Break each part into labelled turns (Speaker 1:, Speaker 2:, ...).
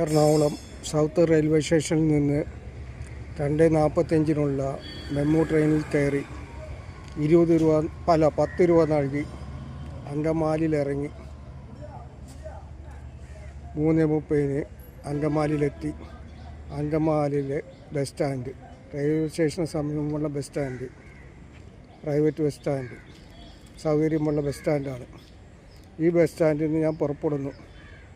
Speaker 1: Ernakulam south railway സ്റ്റേഷനിൽ നിന്ന് രണ്ട് നാൽപ്പത്തഞ്ചിനുള്ള മെമ്മു ട്രെയിനിൽ കയറി ഇരുപത് രൂപ അല്ല പത്ത് രൂപ നൽകി അങ്കമാലിയിലിറങ്ങി. മൂന്ന് മുപ്പതിന് അങ്കമാലിയിലെത്തി. അങ്കമാലിയിലെ ബസ് സ്റ്റാൻഡ് റെയിൽവേ സ്റ്റേഷന് സമീപമുള്ള bus stand private bus stand സൗകര്യമുള്ള ബസ് സ്റ്റാൻഡാണ്. ഈ ബസ് സ്റ്റാൻഡിൽ നിന്ന് ഞാൻ പുറപ്പെടുന്നു.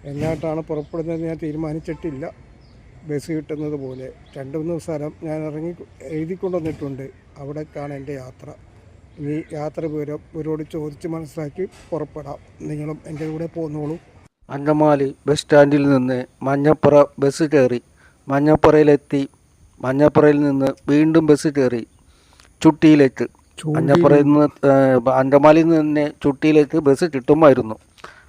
Speaker 1: എന്നായിട്ടാണ് പുറപ്പെടുന്നത് ഞാൻ തീരുമാനിച്ചിട്ടില്ല. ബസ് കിട്ടുന്നത് പോലെ. രണ്ട് മൂന്ന് സ്ഥലം ഞാൻ ഇറങ്ങി എഴുതിക്കൊണ്ടുവന്നിട്ടുണ്ട്. അവിടേക്കാണ് എന്റെ യാത്ര. ഇനി യാത്ര വിവരം ഇവരോട് ചോദിച്ച് മനസ്സിലാക്കി പുറപ്പെടാം. നിങ്ങളും എന്റെ കൂടെ പോന്നോളൂ.
Speaker 2: അങ്കമാലി ബസ് സ്റ്റാൻഡിൽ നിന്ന് മഞ്ഞപ്പുറ ബസ് കയറി. മഞ്ഞപ്പുറയിലെത്തി. മഞ്ഞപ്പുറയിൽ നിന്ന് വീണ്ടും ബസ് കയറി ചുട്ടിയിലേക്ക്. മഞ്ഞപ്പുറയിൽ നിന്ന് അങ്കമാലിയിൽ നിന്ന് തന്നെ ചുട്ടിയിലേക്ക് ബസ് കിട്ടുമായിരുന്നു.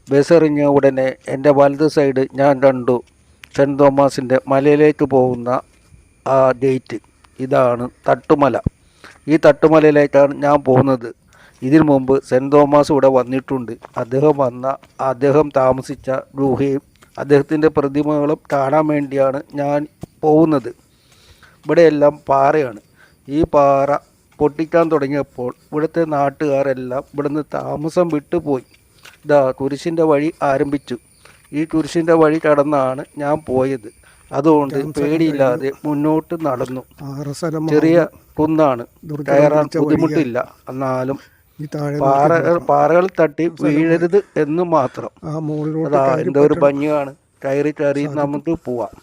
Speaker 2: ബസ് എറിഞ്ഞ ഉടനെ എന്റെ വലത് സൈഡ് ഞാൻ കണ്ടു. സെന്റ് തോമസിന്റെ മലയിലേക്ക് പോകുന്ന ആ ഗേറ്റ്. ഇതാണ് തട്ടുമല. ഈ തട്ടുമലയിലേക്കാണ് ഞാൻ പോകുന്നത്. ഇതിനു മുമ്പ് സെന്റ് തോമസ് ഇവിടെ വന്നിട്ടുണ്ട്. അദ്ദേഹം വന്ന അദ്ദേഹം താമസിച്ച ഗുഹയും അദ്ദേഹത്തിന്റെ പ്രതിമകളും കാണാൻ വേണ്ടിയാണ് ഞാൻ പോകുന്നത്. ഇവിടെയെല്ലാം പാറയാണ്. ഈ പാറ പൊട്ടിക്കാൻ തുടങ്ങിയപ്പോൾ ഇവിടുത്തെ നാട്ടുകാരെല്ലാം ഇവിടുന്ന് താമസം വിട്ടുപോയി. ഇതാ കുരിശിന്റെ വഴി ആരംഭിച്ചു. ഈ കുരിശിന്റെ വഴി കടന്നാണ് ഞാൻ പോയത്. അതുകൊണ്ട് പേടിയില്ലാതെ മുന്നോട്ട് നടന്നു. ചെറിയ കുന്നാണ്. കയറാൻ ബുദ്ധിമുട്ടില്ല. എന്നാലും പാറ പാറകൾ തട്ടി വീഴരുത് എന്ന് മാത്രം. അതാ എന്തോ ഒരു ഭംഗിയാണ്. കയറി കയറി നമുക്ക് പോവാം.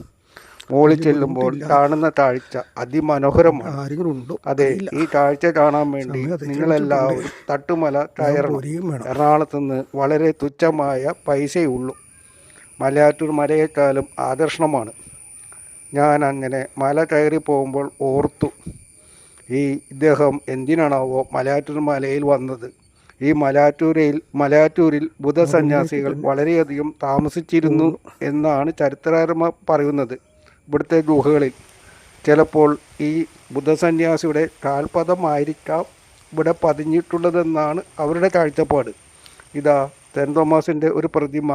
Speaker 2: മുകളിൽ ചെല്ലുമ്പോൾ കാണുന്ന താഴ്ച അതിമനോഹരമാണ്.
Speaker 1: ആരെങ്കിലും ഉണ്ടോ?
Speaker 2: അതെ ഈ താഴ്ച കാണാൻ വേണ്ടി നിങ്ങളെല്ലാവരും തട്ടുമല കയറണം. എറണാകുളത്ത് നിന്ന് വളരെ തുച്ഛമായ പൈസയേ ഉള്ളൂ. മലയാറ്റൂർ മലയേക്കാളും ആകർഷണമാണ്. ഞാൻ അങ്ങനെ മല കയറി പോകുമ്പോൾ ഓർത്തു ഈ ഇദ്ദേഹം എന്തിനാണാവോ മലയാറ്റൂർ മലയിൽ വന്നത്? ഈ മലയാറ്റൂരിൽ മലയാറ്റൂരിൽ ബുധസന്യാസികൾ വളരെയധികം താമസിച്ചിരുന്നു എന്നാണ് ചരിത്രകാരന്മാർ പറയുന്നത്. ഇവിടുത്തെ ഗുഹകളിൽ. ചിലപ്പോൾ ഈ ബുദ്ധസന്യാസിയുടെ കാൽപദമായിരിക്കാം ഇവിടെ പതിഞ്ഞിട്ടുള്ളതെന്നാണ് അവരുടെ കാഴ്ചപ്പാട്. ഇതാ തെൻ തോമസിന്റെ ഒരു പ്രതിമ.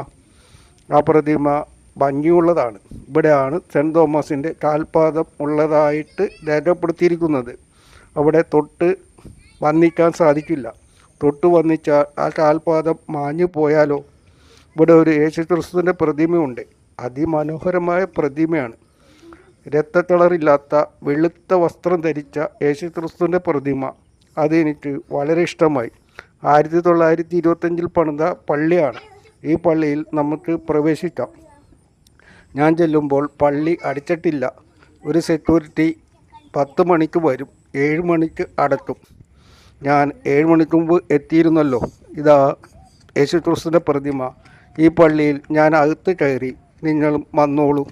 Speaker 2: ആ പ്രതിമ ഭംഗിയുള്ളതാണ്. ഇവിടെയാണ് സെൻ തോമസിന്റെ കാൽപാദം ഉള്ളതായിട്ട് രേഖപ്പെടുത്തിയിരിക്കുന്നത്. അവിടെ തൊട്ട് വന്നിക്കാൻ സാധിക്കില്ല. തൊട്ട് വന്നിച്ചാൽ ആ കാൽപാദം മാഞ്ഞു പോയാലോ? ഇവിടെ ഒരു യേശു ക്രിസ്തുവിന്റെ പ്രതിമയുണ്ട്. അതിമനോഹരമായ പ്രതിമയാണ്. രക്തക്കളറില്ലാത്ത വെളുത്ത വസ്ത്രം ധരിച്ച യേശുക്രിസ്തുവിന്റെ പ്രതിമ. അതെനിക്ക് വളരെ ഇഷ്ടമായി. ആയിരത്തി തൊള്ളായിരത്തി ഇരുപത്തഞ്ചിൽ പണിത പള്ളിയാണ്. ഈ പള്ളിയിൽ നമുക്ക് പ്രവേശിക്കാം. ഞാൻ ചെല്ലുമ്പോൾ പള്ളി അടിച്ചിട്ടില്ല. ഒരു സെക്യൂരിറ്റി പത്ത് മണിക്ക് വരും. ഏഴ് മണിക്ക് അടക്കും. ഞാൻ ഏഴ് മണിക്ക് മുമ്പ് എത്തിയിരുന്നല്ലോ. ഇതാ യേശുക്രിസ്തുവിന്റെ പ്രതിമ. ഈ പള്ളിയിൽ ഞാൻ അകത്ത് കയറി നിങ്ങളും വന്നോളൂ.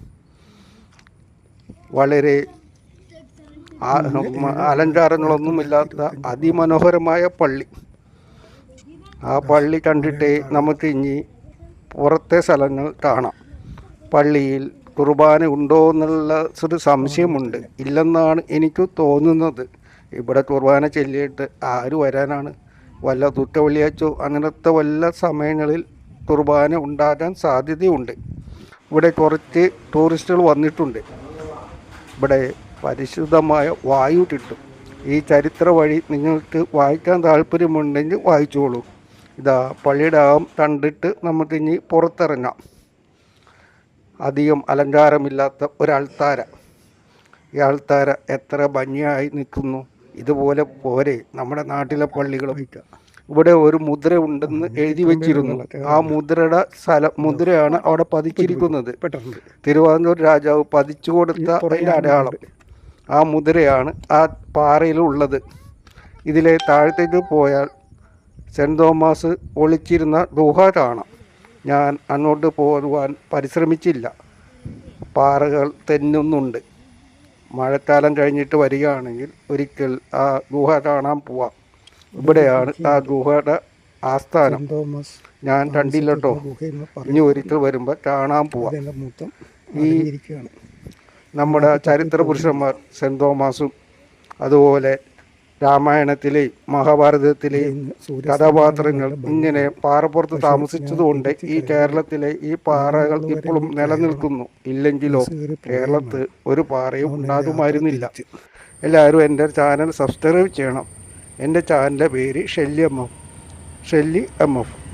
Speaker 2: വളരെ അലങ്കാരങ്ങളൊന്നും ഇല്ലാത്ത അതിമനോഹരമായ പള്ളി. ആ പള്ളി കണ്ടിട്ട് നമുക്ക് ഇനി പുറത്തെ സ്ഥലങ്ങൾ കാണാം. പള്ളിയിൽ കുർബാന ഉണ്ടോ എന്നുള്ള ഒരു സംശയമുണ്ട്. ഇല്ലെന്നാണ് എനിക്ക് തോന്നുന്നത്. ഇവിടെ കുർബാന ചൊല്ലിയിട്ട് ആര് വരാനാണ്? വല്ല ദുഃഖവെള്ളിയാച്ചോ അങ്ങനത്തെ വല്ല സമയങ്ങളിൽ കുർബാന ഉണ്ടാകാൻ സാധ്യതയുണ്ട്. ഇവിടെ കുറച്ച് ടൂറിസ്റ്റുകൾ വന്നിട്ടുണ്ട്. ഇവിടെ പരിശുദ്ധമായ വായു കിട്ടും. ഈ ചരിത്ര വഴി നിങ്ങൾക്ക് വായിക്കാൻ താല്പര്യമുണ്ടെങ്കിൽ വായിച്ചോളൂ. ഇതാ പള്ളിയുടെ അകം കണ്ടിട്ട് നമുക്ക് ഇനി പുറത്തിറങ്ങാം. അധികം അലങ്കാരമില്ലാത്ത ഒരാൾത്താര. ഈ ആൾത്താര എത്ര ഭംഗിയായി നിൽക്കുന്നു. ഇതുപോലെ പോരെ നമ്മുടെ നാട്ടിലെ പള്ളികളും. ഇവിടെ ഒരു മുദ്ര ഉണ്ടെന്ന് എഴുതി വെച്ചിരുന്നു. ആ മുദ്രയുടെ സ്ഥലം മുദ്രയാണ് അവിടെ പതിച്ചിരിക്കുന്നത്. തിരുവനന്തപുരം രാജാവ് പതിച്ചു കൊടുത്ത അതിന്റെ അടയാളം. ആ മുദ്രയാണ് ആ പാറയിൽ ഉള്ളത്. ഇതിലെ താഴത്തേക്ക് പോയാൽ സെന്റ് തോമസ് ഒളിച്ചിരുന്ന ഗുഹ കാണാം. ഞാൻ അങ്ങോട്ട് പോകുവാൻ പരിശ്രമിച്ചില്ല. പാറകൾ തെന്നുന്നുണ്ട്. മഴക്കാലം കഴിഞ്ഞിട്ട് വരികയാണെങ്കിൽ ഒരിക്കൽ ആ ഗുഹ കാണാൻ പോവാം. ഇവിടെയാണ് ആ ഗുഹയുടെ ആസ്ഥാനം.
Speaker 1: തോമസ്
Speaker 2: ഞാൻ
Speaker 1: കണ്ടില്ലട്ടോ.
Speaker 2: ഇനി ഒരിക്കൽ വരുമ്പോൾ കാണാൻ പോവാം. ഈ നമ്മുടെ ചരിത്ര പുരുഷന്മാർ സെന്റ് തോമസും അതുപോലെ രാമായണത്തിലെയും മഹാഭാരതത്തിലെയും കഥാപാത്രങ്ങൾ ഇങ്ങനെ പാറപ്പുറത്ത് താമസിച്ചതുകൊണ്ട് ഈ കേരളത്തിലെ ഈ പാറകൾ ഇപ്പോഴും നിലനിൽക്കുന്നു. ഇല്ലെങ്കിലോ കേരളത്ത് ഒരു പാറയും ഉണ്ടാകുമായിരുന്നില്ല. എല്ലാവരും എന്റെ ചാനൽ സബ്സ്ക്രൈബ് ചെയ്യണം. എന്റെ ചാനലിന്റെ പേര് Shelly M F. Shelly M F.